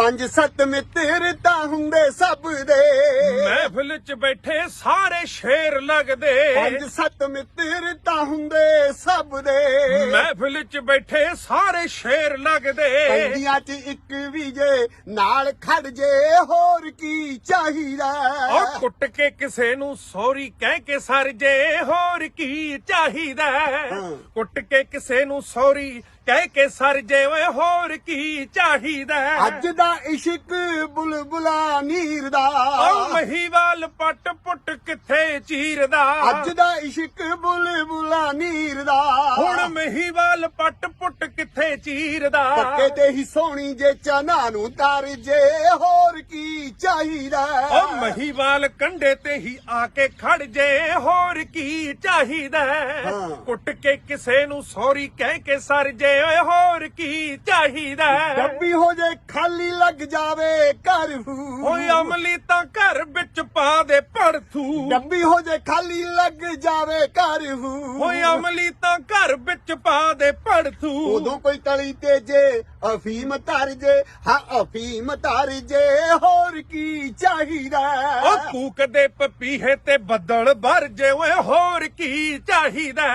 ਪੰਜ ਸੱਤ ਮਿੱਤਰ ਤਾਂ ਹੁੰਦੇ ਸਭ ਦੇ। ਮਹਿਫਿਲ 'ਚ ਬੈਠੇ ਸਾਰੇ ਸ਼ੇਰ ਲੱਗਦੇ। ਪੰਜ ਸੱਤ ਮਿੱਤਰ ਤਾਂ ਹੁੰਦੇ ਸਭ ਦੇ। ਮਹਿਫਿਲ 'ਚ ਬੈਠੇ ਸਾਰੇ ਸ਼ੇਰ ਲੱਗਦੇ। ਪੰਜੀਆਂ 'ਚ ਇੱਕ ਵੀ ਜੇ ਨਾਲ ਖੜ ਜੇ ਹੋਰ ਕੀ ਚਾਹੀਦਾ? ਉਹ ਕੁੱਟ ਕੇ ਕਿਸੇ ਨੂੰ ਸੌਰੀ ਕਹਿ ਕੇ ਸਰ ਜੇ ਹੋਰ ਕੀ ਚਾਹੀਦਾ। ਕੁੱਟ ਕੇ ਕਿਸੇ ਨੂੰ ਸੌਰੀ ਕਹਿ ਕੇ ਸਰ ਜੇ ਓਏ ਹੋਰ ਕੀ ਚਾਹੀਦਾ ਅੱਜ ਦਾ ਇਸ਼ਕ ਬੁਲਬੁਲਾ ਨੀਰ ਦਾ ਉਹ ਮਹੀਵਾਲ ਪੱਟ ਪੁੱਟ ਕਿੱਥੇ ਚੀਰਦਾ? ਅੱਜ ਦਾ ਇਸ਼ਕ ਬੁਲਬੁਲਾ ਨੀਰ ਦਾ ਹੁਣ ਮਹੀਵਾਲ ਪੱਟ ਪੁੱਟ ਕਿੱਥੇ ਚੀਰਦਾ ਪੱਕੇ ਤੇ ਹੀ ਸੋਹਣੀ ਜੇ ਚਨਾ ਨੂੰ ਤਰ ਜੇ ਹੋਰ ਕੀ ਚਾਹੀਦਾ? ਉਹ ਮਹੀਵਾਲ ਕੰਡੇ ਤੇ ਹੀ ਆ ਕੇ ਖੜ ਜੇ ਹੋਰ ਕੀ ਚਾਹੀਦਾ। ਕੁੱਟ ਕੇ ਕਿਸੇ ਨੂੰ ਸੌਰੀ ਕਹਿ ਕੇ ਸਰ ਜੇ ਓਏ ਹੋਰ ਕੀ ਚਾਹੀਦਾ? ਡੱਬੀ ਹੋ ਜੇ ਖਾਲੀ ਲੱਗ ਜਾਵੇ ਘਰ ਓਏ ਅਮਲੀ ਤਾਂ ਪਾ ਦੇ ਪੜਥੂ ਡੱਬੀ ਹੋ ਜੇ ਖਾਲੀ ਲੱਗ ਜਾਵੇ ਘਰ ਹੂ। ਓਏ ਅਮਲੀ ਤਾਂ ਘਰ ਵਿੱਚ ਪਾ ਦੇ ਪੜਥੂ ਉਦੋਂ ਕੋਈ ਤਲੀ ਤੇ ਜੇ ਅਫੀਮ ਧਰ ਜੇ। ਹਾਂ ਅਫੀਮ ਧਰ ਜੇ ਹੋਰ ਕੀ ਚਾਹੀਦਾ? ਉਹ ਕੂਕਦੇ ਪਪੀਹੇ ਤੇ ਬੱਦਲ ਭਰ ਜੇ ਓਏ ਹੋਰ ਕੀ ਚਾਹੀਦਾ।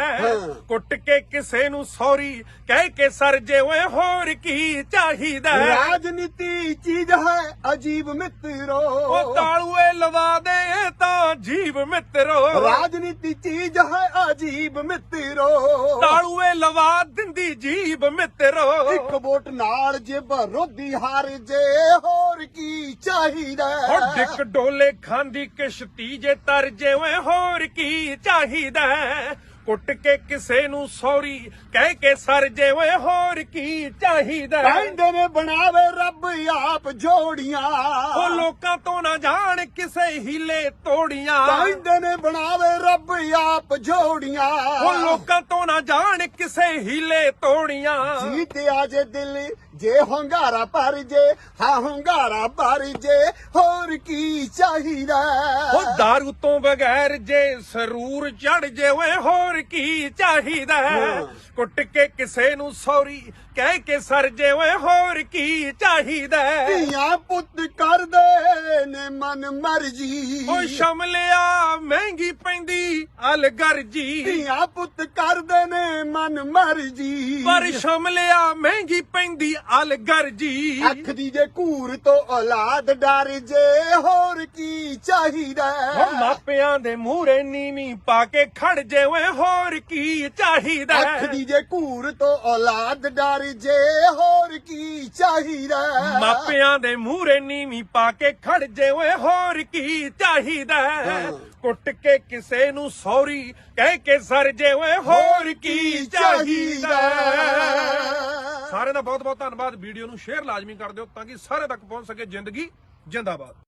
ਕੁੱਟ ਕੇ ਕਿਸੇ ਨੂੰ ਸੌਰੀ ਕਹਿ ਕੇ ਸਰ ਜੇ ਓਏ ਹੋਰ ਕੀ ਚਾਹੀਦਾ? ਰਾਜਨੀਤੀ ਚੀਜ਼ ਹੈ ਅਜੀਬ ਮਿੱਤਰੋ। ਉਹ ਤਾਲੂਏ ਲਵਾ ਦੇ ਤਾਂ ਜੀਵ ਮਿੱਤਰੋ। ਰਾਜਨੀਤੀ ਚੀਜ਼ ਹੈ ਅਜੀਬ ਮਿੱਤਰੋ। ਤਾਲੂਏ ਲਵਾ ਦਿੰਦੀ ਜੀਬ ਮਿੱਤਰੋ। ਇੱਕ ਵੋਟ ਨਾਲ ਜੇ ਵਿਰੋਧੀ ਹਾਰ ਜੇ ਹੋਰ ਕੀ ਚਾਹੀਦਾ ਉਹ ਡਿੱਕ ਡੋਲੇ ਖਾਂਦੀ ਕਿਸ਼ਤੀ ਜੇ ਤਰ ਜੇ ਓਏ ਹੋਰ ਕੀ ਚਾਹੀਦਾ ਕੁੱਟ ਕੇ ਕਿਸੇ ਨੂੰ ਸੌਰੀ ਕਹਿ ਕੇ ਸਰ ਜੇ ਓਏ ਹੋਰ ਕੀ ਚਾਹੀਦਾ? ਕਹਿੰਦੇ ਨੇ ਬਣਾਵੇ ਰੱਬ ਆਪ ਜੋੜੀਆਂ। ਉਹ ਲੋਕਾਂ ਤੋਂ ਨਾ ਜਾਣ ਕਿਸੇ ਹੀਲੇ ਤੋੜੀਆਂ। ਕਹਿੰਦੇ ਨੇ ਬਣਾਵੇ ਰੱਬ ਆਪ ਜੋੜੀਆਂ। ਉਹ ਲੋਕਾਂ ਤੋਂ ਨਾ ਜਾਣ ਕਿਸੇ ਹੀਲੇ ਤੋੜੀਆਂ। ਜੀਤ ਆ ਜੇ ਦਿਲ ਜੇ ਹੰਗਾਰਾ ਭਰ ਜੇ ਹਾਂ ਹੰਗਾਰਾ ਭਰ ਜੇ ਹੋਰ ਕੀ ਚਾਹੀਦਾ? ਉਹ दारू ਤੋਂ ਬਗੈਰ ਜੇ ਸਰੂਰ ਚੜ ਜੇ ਓਏ ਹੋਰ ਕੀ ਚਾਹੀਦਾ। ਕੁੱਟ ਕੇ ਕਿਸੇ ਨੂੰ ਸੌਰੀ ਕਹਿ ਕੇ ਸਰ ਜੇ ਓਏ ਹੋਰ ਕੀ ਚਾਹੀਦਾ? ਧੀਆਂ ਪੁੱਤ ਕਰਦੇ ਨੇ ਮਨ ਮਰਜ਼ੀ। ਓ ਸ਼ਮਲਿਆ ਮਹਿੰਗੀ ਪੈਂਦੀ ਅਲਗਰਜੀ ਧੀਆਂ ਪੁੱਤ ਕਰਦੇ ਨੇ ਮਨ ਮਰਜ਼ੀ। ਪਰ ਸ਼ਮਲਿਆ ਮਹਿੰਗੀ ਪੈਂਦੀ ਅਲਗਰਜੀ ਅੱਖ ਦੀ ਜੇ ਘੂਰ ਤੋਂ ਔਲਾਦ ਡਰ ਜੇ ਹੋਰ ਕੀ ਚਾਹੀਦਾ? ਉਹ ਮਾਪਿਆਂ ਦੇ ਮੂਹਰੇ ਨੀਵੀਂ ਪਾ ਕੇ ਖੜ ਜੇ ਓਏ ਹੋਰ ਕੀ ਚਾਹੀਦਾ? ਅੱਖ ਦੀ ਜੇ ਘੂਰ ਤੋਂ ਔਲਾਦ ਡਰ ਜੇ ਹੋਰ ਕੀ ਚਾਹੀਦਾ? ਮਾਪਿਆਂ ਦੇ ਮੂਹਰੇ ਨੀਵੀਂ ਪਾ ਕੇ ਖੜ ਜੇ ਓਏ ਹੋਰ ਕੀ ਚਾਹੀਦਾ? ਹਾਂ। ਕੇ ਕਿਸੇ ਨੂੰ ਸੌਰੀ ਕਹਿ ਕੇ ਸਰ ਜੇ ਓਏ ਹੋਰ ਕੀ ਚਾਹੀਦਾ ਸਾਰਿਆਂ ਦਾ ਬਹੁਤ ਬਹੁਤ ਧੰਨਵਾਦ ਵੀਡੀਓ ਨੂੰ ਸ਼ੇਅਰ ਲਾਜ਼ਮੀ ਕਰ ਦਿਓ ਤਾਂ ਕਿ ਸਾਰੇ ਤੱਕ ਪਹੁੰਚ ਸਕੇ ਜ਼ਿੰਦਗੀ ਜਿੰਦਾਬਾਦ